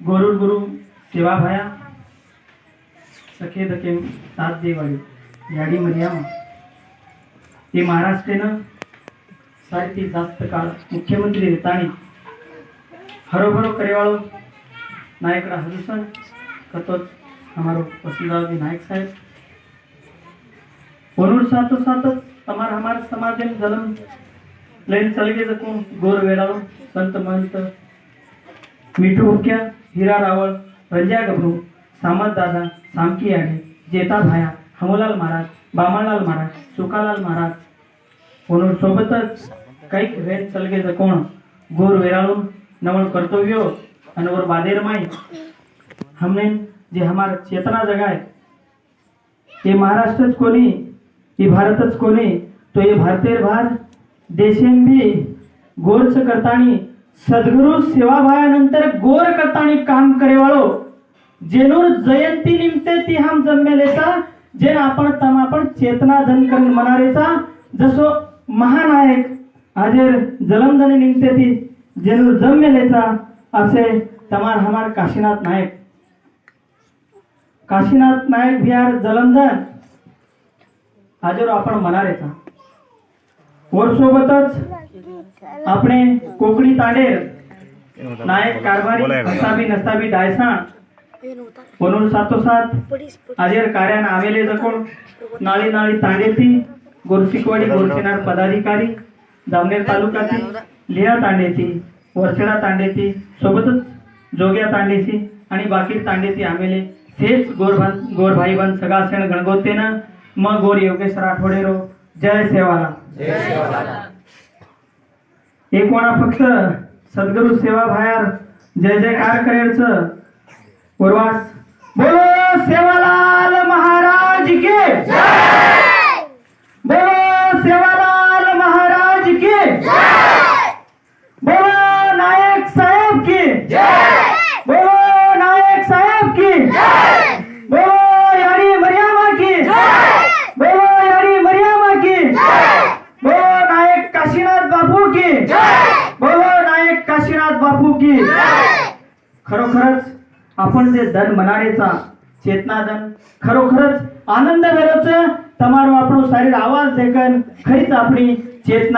गोरुड गुरु सेवा भया सखे दखे सात देवाडी याडी मर्यामा ते महाराष्ट्रेनं सारखी जास्त काळ मुख्यमंत्री રહેતાણી હરોભરો કરેવાળો નાયક હજુસન કતો અમારો પસંદાવી નાયક સાહેબ વરુણ સાથો સાથ તમારા અમારા સમાજને જન્મ લઈને ચાલી ગઈ શકું ગોર વેળાળો સંત મહંત मिठू हुक्या हिरा रावळ रंजा गबरू सामत दादा सामकी आणि जेता भाया हमोलाल महाराज बामालाल महाराज सुकालाल महाराज. म्हणून सोबतच काही रेत सलगे जकोण गोर वेराळून नवळ कर्तव्य अनवर बादेर माई. हमने जे हमार चेतना जगाय ते महाराष्ट्रच कोणी हे भारतच कोणी तो हे भारतेर भार देशेन बी गोरच करतानी सद्गुरु सेवाभायानंतर गोर करतानी काम करेवाळो. जेनूर जयंती निमते ती हम जन्मेलेचा जे आपण तम आपण चेतना धन करून मनारेचा जसो महानायक आजेर जलमधने निमते ती जेनूर जन्मेलेचा असे तमार हमार काशीनाथ नायक. काशीनाथ नायक बिहार जलमधन आजेर आपण मनारेचा वर सोबतच આપણે કોકણી તાંડેર નાયક કારભારી હસાબી નસ્તાબી ડાયસાણ म्हणून सातोसात आजेर कार्यान आवेले जकोण नाळी नाळी तांडेती गोरसिकवाडी गोरसेनार पदाधिकारी जामनेर तालुक्यातील लिहा तांडेती वरसेडा तांडेती सोबतच जोग्या तांडेची आणि बाकी तांडेती आमेले हेच गोरभान गोरभाईबान सगळा सण गणगोतेनं मग गोर योगेश राठोडेरो जय सेवाला एक एकवणा फक्त सद्गुरु सेवा बाहेर. जय जयकार करेलचं. पूर्वास बोलो सेवालाल महाराज के बोलो सेवालाल महाराज के बोलो नायक साहेब की बोलो नायक साहेब की बोलो यारी मरियामा की बोलो यारी मरियामा की बोलो नायक काशीनाथ की बोलो नायक काशीनाथ बापू की खरोखरच आपण जे धन मनाडेचा चेतना धन खरोखरच आनंद घरच तमारो आपण શરીર आवाज देखन खरीच आपली चेतना